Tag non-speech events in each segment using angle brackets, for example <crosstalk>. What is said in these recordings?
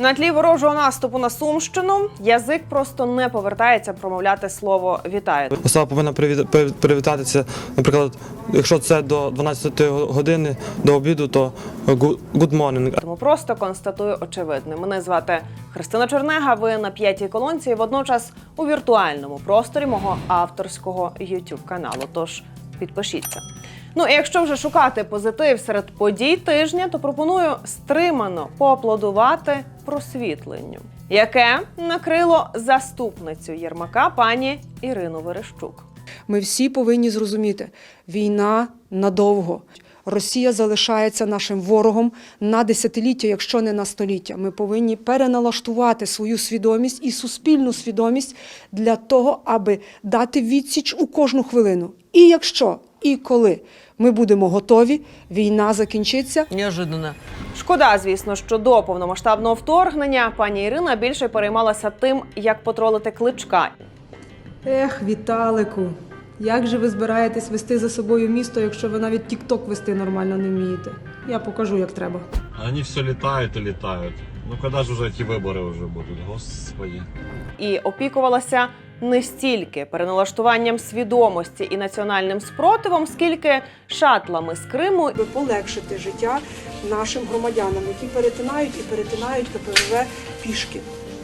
На тлі ворожого наступу на Сумщину язик просто не повертається промовляти слово вітаю. Особа повинна привіт- привітатися, наприклад, якщо це до 12 години до обіду, то good good morning. Тому просто констатую очевидне. Мене звати Христина Чернега. Ви на п'ятій колонці, і водночас у віртуальному просторі мого авторського youtube каналу. Тож підпишіться. Ну і якщо вже шукати позитив серед подій тижня, то пропоную стримано поаплодувати просвітленню, яке накрило заступницю Єрмака пані Ірину Верещук. Ми всі повинні зрозуміти, війна надовго. Росія залишається нашим ворогом на десятиліття, якщо не на століття. Ми повинні переналаштувати свою свідомість і суспільну свідомість для того, аби дати відсіч у кожну хвилину. І якщо і коли ми будемо готові, війна закінчиться. Неожиданно. Шкода, звісно, що до повномасштабного вторгнення пані Ірина більше переймалася тим, як потролити кличка. Ех, Віталику, як же ви збираєтесь вести за собою місто, якщо ви навіть тік-ток вести нормально не вмієте? Я покажу, як треба. Они все летают и летают. Ну когда же уже эти выборы уже будут, господи. і опікувалася не стільки переналаштуванням свідомості і національним спротивом, скільки шатлами з Криму аби полегшити життя нашим громадянам, які перетинають і перетинають КПВВ пішки.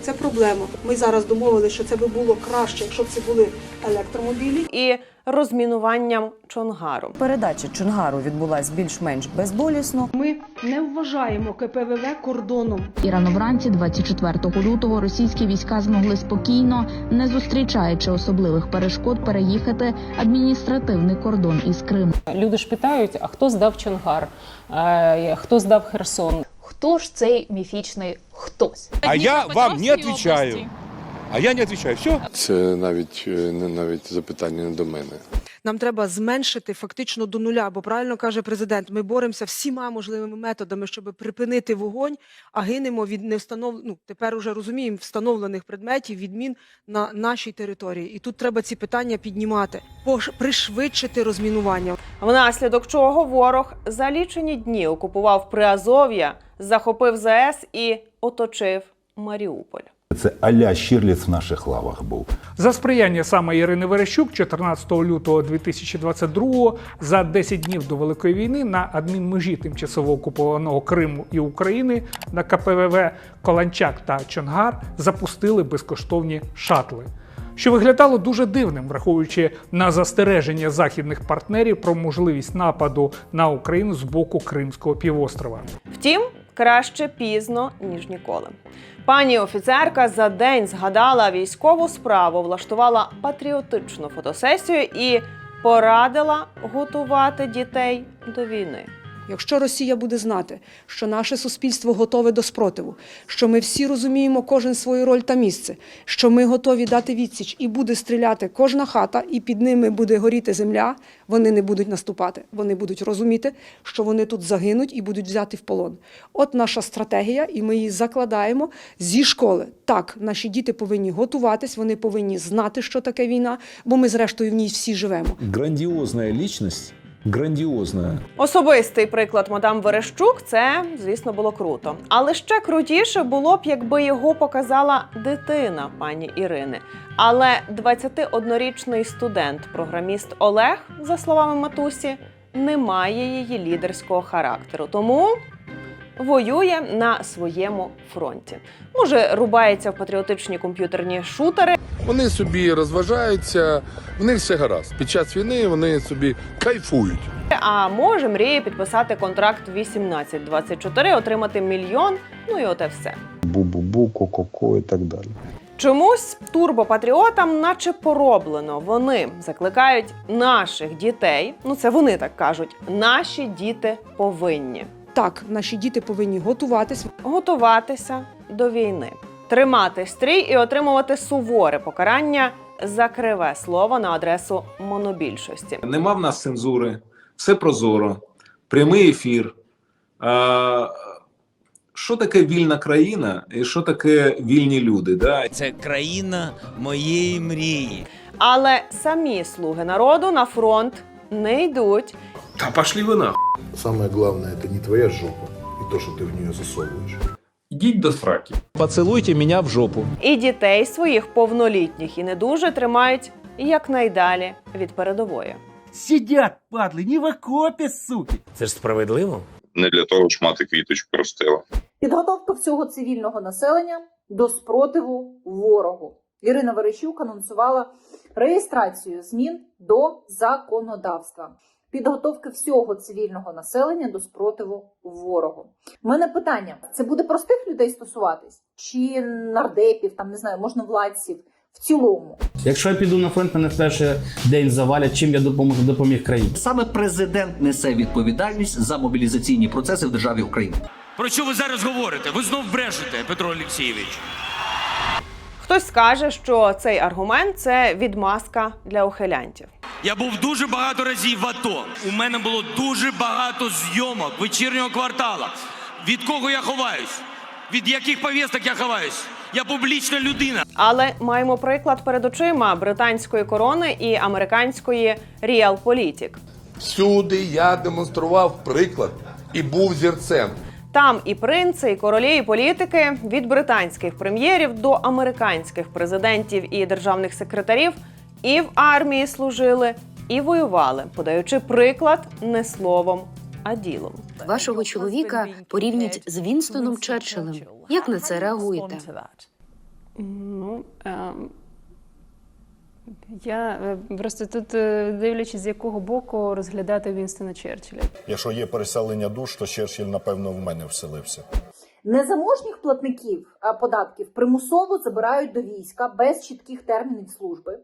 Це проблема. Ми зараз домовилися, що це би було краще, якщо б це були електромобілі. і розмінуванням Чонгару. Передача Чонгару відбулась більш-менш безболісно. Ми не вважаємо КПВВ кордоном. І рано вранці, 24 лютого, російські війська змогли спокійно, не зустрічаючи особливих перешкод, переїхати адміністративний кордон із Криму. Люди ж питають, а хто здав Чонгар, Е, хто здав Херсон. Хто ж цей міфічний хтось? А я вам не отвечаю. А я не отвечаю. Все? Це навіть е, не навіть запитання не до мене. Нам треба зменшити фактично до нуля, бо правильно каже президент. Ми боремося всіма можливими методами, щоб припинити вогонь, а гинемо від невстанов... ну, тепер уже розуміємо встановлених предметів відмін на нашій території. І тут треба ці питання піднімати, Пош- пришвидшити розмінування. Внаслідок чого ворог за лічені дні окупував Приазов'я, захопив ЗАЕС і оточив Маріуполь. Це аля Щирліц в наших лавах був. За сприяння саме Ірини Верещук 14 лютого 2022 за 10 днів до Великої війни на адмінмежі тимчасово окупованого Криму і України на КПВВ Коланчак та Чонгар запустили безкоштовні шатли. Що виглядало дуже дивним, враховуючи на застереження західних партнерів про можливість нападу на Україну з боку Кримського півострова. Втім, краще пізно ніж ніколи. Пані офіцерка за день згадала військову справу, влаштувала патріотичну фотосесію і порадила готувати дітей до війни. Якщо Росія буде знати, що наше суспільство готове до спротиву, що ми всі розуміємо кожен свою роль та місце, що ми готові дати відсіч і буде стріляти кожна хата, і під ними буде горіти земля, вони не будуть наступати. Вони будуть розуміти, що вони тут загинуть і будуть взяти в полон. От наша стратегія, і ми її закладаємо зі школи. Так, наші діти повинні готуватись, вони повинні знати, що таке війна, бо ми, зрештою, в ній всі живемо. Грандіозна лічність, грандіозна. Особистий приклад мадам Верещук це, звісно, було круто. Але ще крутіше було б, якби його показала дитина пані Ірини. Але 21-річний студент, програміст Олег, за словами матусі, не має її лідерського характеру. Тому воює на своєму фронті. Може, рубається в патріотичні комп'ютерні шутери, Вони собі розважаються, в них все гаразд. Під час війни вони собі кайфують. а може мріє підписати контракт 18-24, отримати мільйон. Ну і оте все. Бу-бу-бу, ко-ко-ко і так далі. Чомусь турбопатріотам, наче пороблено. Вони закликають наших дітей. Ну це вони так кажуть. Наші діти повинні Так, наші діти повинні готуватись. готуватися до війни, тримати стрій і отримувати суворе покарання за криве слово на адресу монобільшості. Нема в нас цензури, все прозоро, прямий ефір. А, що таке вільна країна і що таке вільні люди? Да? Це країна моєї мрії. Але самі слуги народу на фронт не йдуть. Та пошли ви нахуй. Саме головне, це не твоя жопа і то, що ти в неї засовуєш. Ідіть до сраки. Поцелуйте меня в жопу. І дітей своїх повнолітніх і не дуже тримають якнайдалі від передової. Сидят, падлы, не в окопе, суки. Це ж справедливо? Не для того ж мати квіточку ростила. Підготовка всього цивільного населення до спротиву ворогу. Ірина Верещук анонсувала реєстрацію змін до законодавства. Підготовки всього цивільного населення до спротиву ворогу. У мене питання: це буде простих людей стосуватись? Чи нардепів, там не знаю, можновладців в цілому? Якщо я піду на фронт, мене в перший день завалять, чим я допоможу допоміг країні. Саме президент несе відповідальність за мобілізаційні процеси в державі Україна. Про що ви зараз говорите? Ви знов брешете, Петро Олексійович. Хтось скаже, що цей аргумент це відмазка для ухилянтів. Я був дуже багато разів в АТО. У мене було дуже багато зйомок вечірнього квартала. Від кого я ховаюсь? Від яких повісток я ховаюсь? Я публічна людина. Але маємо приклад перед очима британської корони і американської Realpolitik. Всюди я демонстрував приклад і був зірцем. Там і принци, і королі, і політики від британських прем'єрів до американських президентів і державних секретарів і в армії служили, і воювали, подаючи приклад не словом, а ділом. Вашого чоловіка порівнять з Вінстоном Черчиллем. Як на це реагуєте? Ну, ем, я е, просто тут е, дивлячись, з якого боку розглядати Вінстона Черчилля. Якщо є переселення душ, то Черчилль, напевно, в мене вселився. Незаможніх платників податків примусово забирають до війська без чітких термінів служби.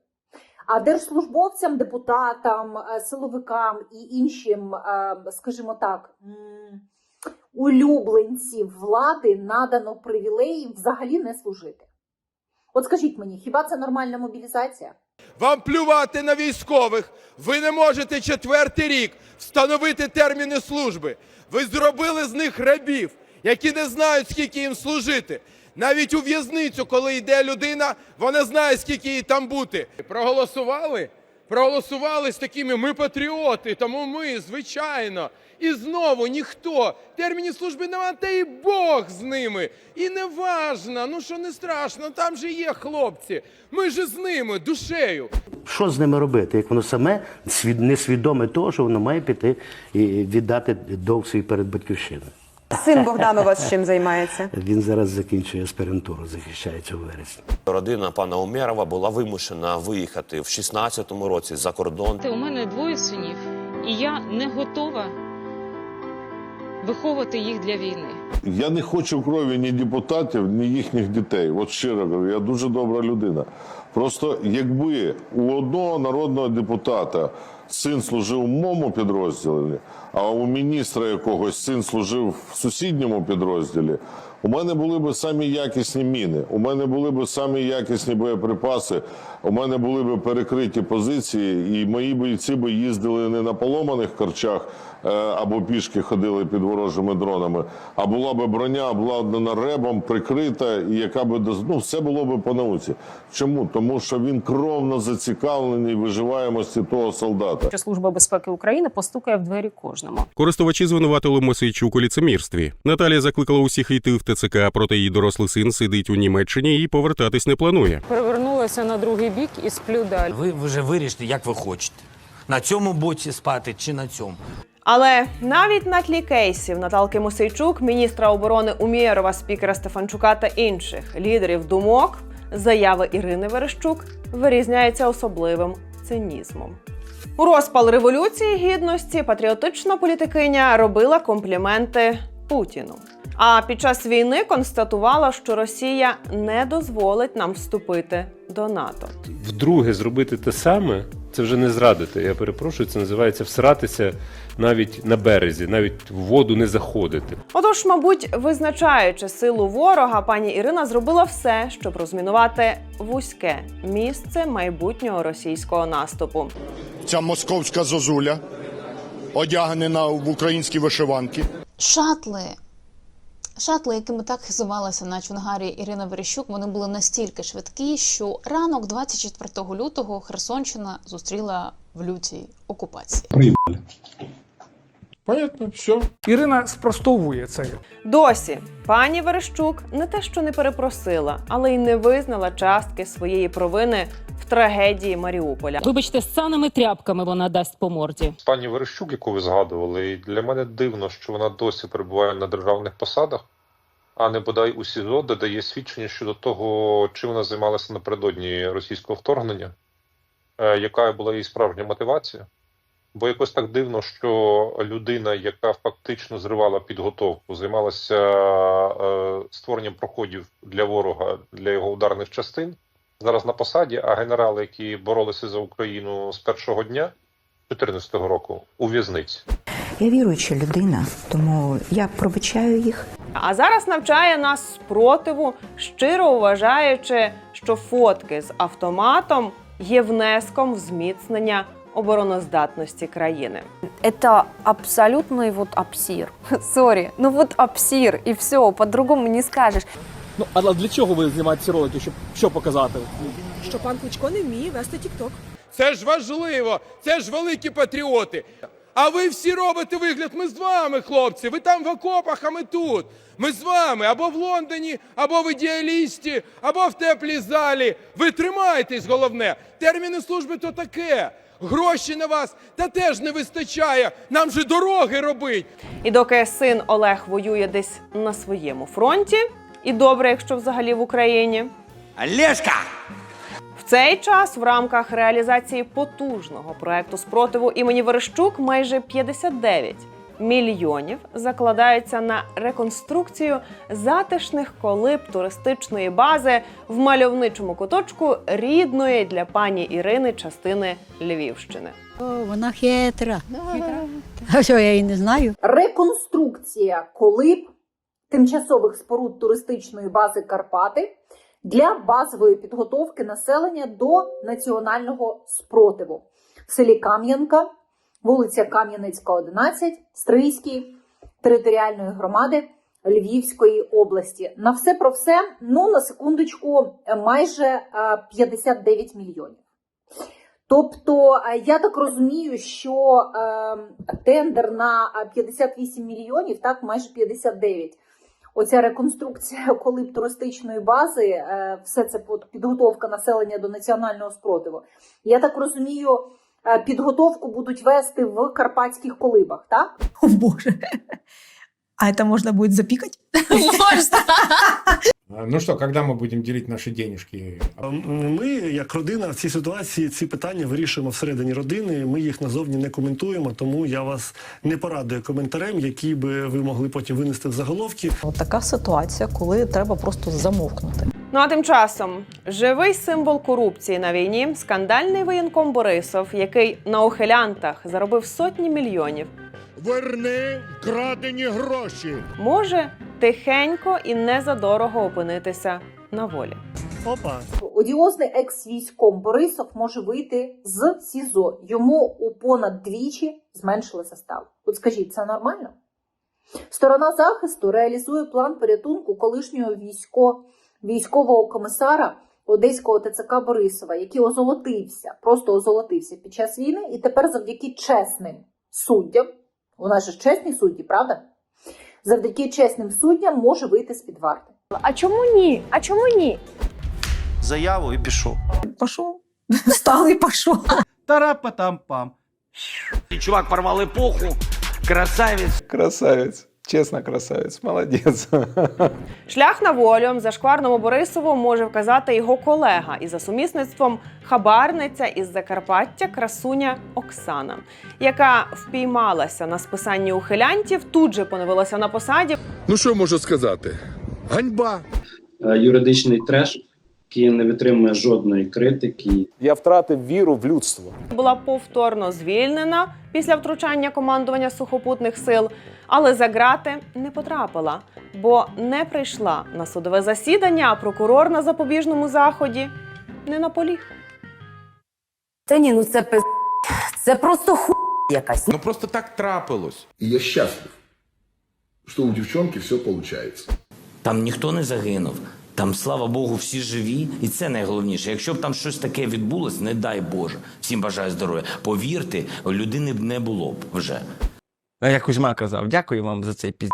А держслужбовцям, депутатам, е, силовикам і іншим, е, скажімо так, улюбленців влади надано привілеї взагалі не служити. От скажіть мені, хіба це нормальна мобілізація? Вам плювати на військових. Ви не можете четвертий рік встановити терміни служби. Ви зробили з них рабів, які не знають, скільки їм служити. Навіть у в'язницю, коли йде людина, вона знає, скільки їй там бути. Проголосували? Проголосували з такими ми патріоти, тому ми, звичайно. І знову ніхто. Терміни служби нема, та і Бог з ними. І не важно, ну що не страшно, там же є хлопці. Ми ж з ними, душею. Що з ними робити, як воно саме свід- несвідоме того, що воно має піти і віддати довг свій перед батьківщиною. Син Богдан у вас чим займається? <laughs> Він зараз закінчує аспірантуру, захищається у вересні. Родина пана Умєрова була вимушена виїхати в 16-му році за кордон. У мене двоє синів, і я не готова виховувати їх для війни. Я не хочу крові ні депутатів, ні їхніх дітей. От щиро кажу, я дуже добра людина. Просто якби у одного народного депутата син служив у моєму підрозділі, а у міністра якогось син служив в сусідньому підрозділі, у мене були б самі якісні міни, у мене були б самі якісні боєприпаси, у мене були б перекриті позиції, і мої бійці б їздили не на поломаних корчах е, або пішки ходили під ворожими дронами, а була б броня обладнана ребом, прикрита, і яка би доз- ну, все було б по науці. Чому? Тому що він кровно зацікавлений виживаємості того солдата. Що Служба безпеки України постукає в двері кожному. Користувачі звинуватили Мосейчук у ліцемірстві. Наталія закликала усіх йти в ТЦК, проте її дорослий син сидить у Німеччині і повертатись не планує. Перевернулася на другий бік і сплю далі. Ви вже вирішите, як ви хочете. На цьому боці спати чи на цьому. Але навіть на тлі кейсів Наталки Мосейчук, міністра оборони Умєрова, спікера Стефанчука та інших лідерів думок, заяви Ірини Верещук вирізняються особливим цинізмом. У розпал революції гідності патріотична політикиня робила компліменти Путіну. А під час війни констатувала, що Росія не дозволить нам вступити до НАТО. Вдруге зробити те саме, це вже не зрадити. Я перепрошую, це називається всратися навіть на березі, навіть в воду не заходити. Отож, мабуть, визначаючи силу ворога, пані Ірина зробила все, щоб розмінувати вузьке місце майбутнього російського наступу. Ця московська зозуля, одягнена в українські вишиванки. Шатли. Шатли, якими так хизувалася на Чунгарі Ірина Верещук, вони були настільки швидкі, що ранок 24 лютого Херсонщина зустріла в лютій окупації. Понятно, все. Ірина спростовує це. Досі пані Верещук не те, що не перепросила, але й не визнала частки своєї провини трагедії Маріуполя. Вибачте, з саними тряпками вона дасть по морді. Пані Верещук, яку ви згадували, і для мене дивно, що вона досі перебуває на державних посадах, а не бодай у СІЗО, де дає свідчення щодо того, чим вона займалася напередодні російського вторгнення, е, яка була її справжня мотивація. Бо якось так дивно, що людина, яка фактично зривала підготовку, займалася е, створенням проходів для ворога для його ударних частин, зараз на посаді, а генерали, які боролися за Україну з першого дня 2014 року, у в'язниці. Я віруюча людина, тому я пробачаю їх. А зараз навчає нас спротиву, щиро вважаючи, що фотки з автоматом є внеском в зміцнення обороноздатності країни. Это абсолютный вот абсир. <laughs> Сори, ну вот абсир, и все, по-другому не скажеш. Ну, а для чого ви знімаєте ці ролики? Щоб що показати? Що пан Кличко не вміє вести тік-ток. Це ж важливо, це ж великі патріоти. А ви всі робите вигляд, ми з вами, хлопці. Ви там в окопах, а ми тут. Ми з вами або в Лондоні, або в ідеалісті, або в теплій залі. Ви тримайтесь, головне. Терміни служби то таке. Гроші на вас та теж не вистачає. Нам же дороги робить. І доки син Олег воює десь на своєму фронті, і добре, якщо взагалі в Україні. Олешка! В цей час в рамках реалізації потужного проекту спротиву імені Верещук майже 59 мільйонів закладаються на реконструкцію затишних колиб туристичної бази в мальовничому куточку рідної для пані Ірини частини Львівщини. О, вона хитра. А що я її не знаю? Реконструкція колиб тимчасових споруд туристичної бази Карпати для базової підготовки населення до національного спротиву в селі Кам'янка, вулиця Кам'янецька, 11, Стрийській територіальної громади Львівської області. На все про все, ну на секундочку, майже е, 59 мільйонів. Тобто, е, я так розумію, що е, тендер на е, 58 мільйонів, так майже 59. Оця реконструкція <laughs> колиб туристичної бази, е, все це от підготовка населення до національного спротиву. Я так розумію, е, підготовку будуть вести в карпатських колибах, так? О боже. А это можно будет запикать? <laughs> Ну що, коли ми будемо ділити наші денежки? Ми, як родина, в цій ситуації ці питання вирішуємо всередині родини. Ми їх назовні не коментуємо, тому я вас не порадую коментарем, які би ви могли потім винести в заголовки. Така ситуація, коли треба просто замовкнути. Ну а тим часом живий символ корупції на війні скандальний воєнком Борисов, який на ухилянтах заробив сотні мільйонів, Верни вкрадені гроші. може тихенько і не задорого опинитися на волі. Опа. Одіозний екс-військом Борисов може вийти з СІЗО. Йому у понад двічі зменшили состав. От скажіть, це нормально? Сторона захисту реалізує план порятунку колишнього військо, військового комісара Одеського ТЦК Борисова, який озолотився, просто озолотився під час війни, і тепер завдяки чесним суддям, у нас же чесні судді, правда? Завдяки чесним суддям може вийти з-під варти. А чому ні? А чому ні? Заяву і пішов. Пішов. <laughs> Встав і пішов. Тарапа-там-пам. Чувак порвали поху. Красавець. Красавець. Чесно, красавець, молодець. <laughs> Шлях на волю зашкварному Борисову може вказати його колега і за сумісництвом хабарниця із Закарпаття красуня Оксана, яка впіймалася на списанні ухилянтів, тут же поновилася на посаді. Ну що можу сказати? Ганьба. юридичний треш, який не витримує жодної критики. Я втратив віру в людство. Була повторно звільнена після втручання командування сухопутних сил, але за ґрати не потрапила, бо не прийшла на судове засідання, а прокурор на запобіжному заході не наполіг. Та ні, ну це пиз... Це просто ху якась. Ну просто так трапилось. И я счастлив, что у девчонки все получается. Там ніхто не загинув. Там, слава Богу, всі живі, і це найголовніше. Якщо б там щось таке відбулось, не дай Боже, всім бажаю здоров'я. Повірте, людини б не було б вже. Як Кузьма казав, дякую вам за цей піздець.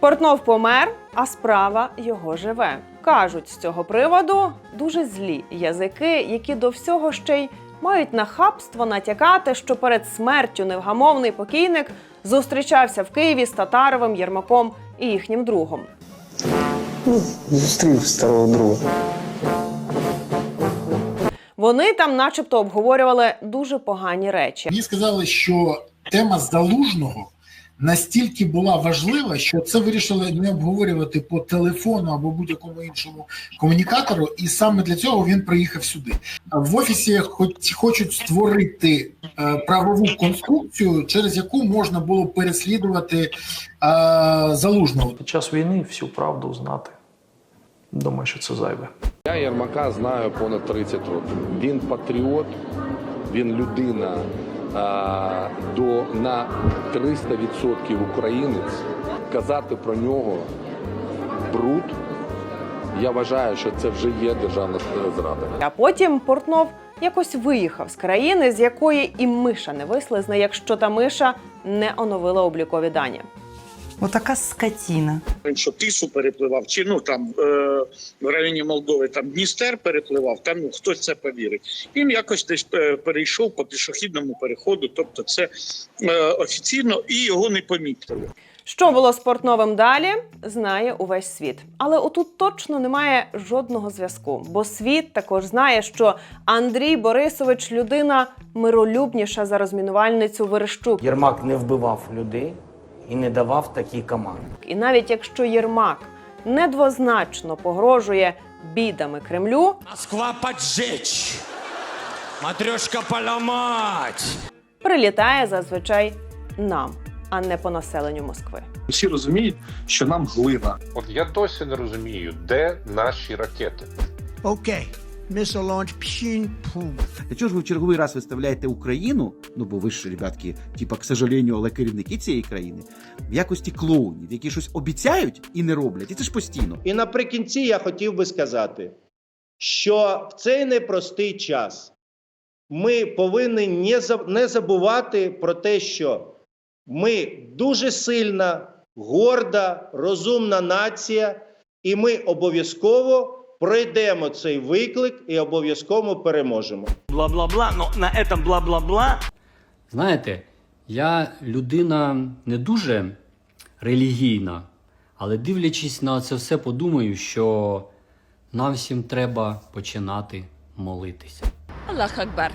Портнов помер, а справа його живе. Кажуть з цього приводу дуже злі язики, які до всього ще й мають нахабство натякати, що перед смертю невгамовний покійник зустрічався в Києві з Татаровим, Єрмаком і їхнім другом. Зустрів старого друга. Вони там, начебто, обговорювали дуже погані речі. Мені сказали, що тема залужного настільки була важлива, що це вирішили не обговорювати по телефону або будь-якому іншому комунікатору, і саме для цього він приїхав сюди. В офісі хоч хочуть створити е, правову конструкцію, через яку можна було переслідувати залужного. Під час війни всю правду знати. Думаю, що це зайве. Я Єрмака знаю понад 30 років. Він патріот, він людина а, до на 300% українець. Казати про нього бруд. Я вважаю, що це вже є державна зрада. А потім Портнов якось виїхав з країни, з якої і миша не вислизне, якщо та миша не оновила облікові дані. Отака скотіна. що тису перепливав, чи ну там е, в районі Молдови там Дністер перепливав, там ну хтось це повірить. Він якось десь е, перейшов по пішохідному переходу, тобто це е, офіційно і його не помітили. Що було з Портновим далі, знає увесь світ. Але отут точно немає жодного зв'язку, бо світ також знає, що Андрій Борисович людина миролюбніша за розмінувальницю Верещук. Єрмак не вбивав людей і не давав такі команди. І навіть якщо Єрмак недвозначно погрожує бідами Кремлю, Москва поджечь! Матрешка поломать! прилітає зазвичай нам, а не по населенню Москви. Всі розуміють, що нам глина. От я досі не розумію, де наші ракети. Окей. Missile Для чого ж ви в черговий раз виставляєте Україну, ну бо ви ж, ребятки, типа, к сожалению, але керівники цієї країни, в якості клоунів, які щось обіцяють і не роблять, і це ж постійно. І наприкінці я хотів би сказати, що в цей непростий час ми повинні не забувати про те, що ми дуже сильна, горда, розумна нація, і ми обов'язково пройдемо цей виклик і обов'язково переможемо. Бла-бла-бла, ну на этом бла-бла-бла. Знаєте, я людина не дуже релігійна, але дивлячись на це все, подумаю, що нам всім треба починати молитися. Аллах Акбар.